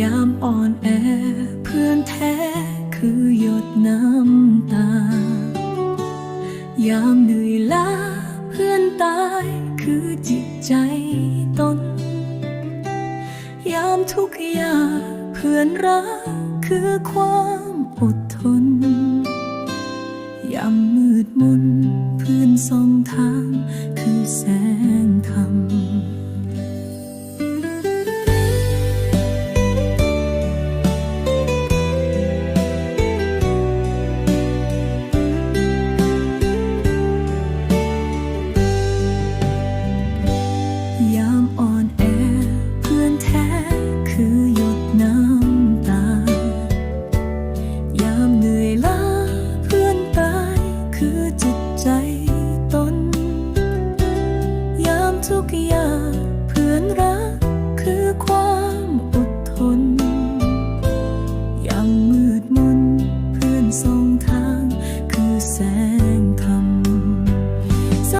ยามอ่อนแอเพื่อนแท้คือหยดน้ำตา ยามเหนื่อยล้าเพื่อนตายคือจิตใจตน ยามทุกข์ยากเพื่อนรักคือความอดทน ยามมืดมนเพื่อนสองทางคือแสงธรรม จิตใจตน ยามทุกข์ยากเพื่อนรักคือความอดทน ยามมืดมนเพื่อนสองทางคือแสง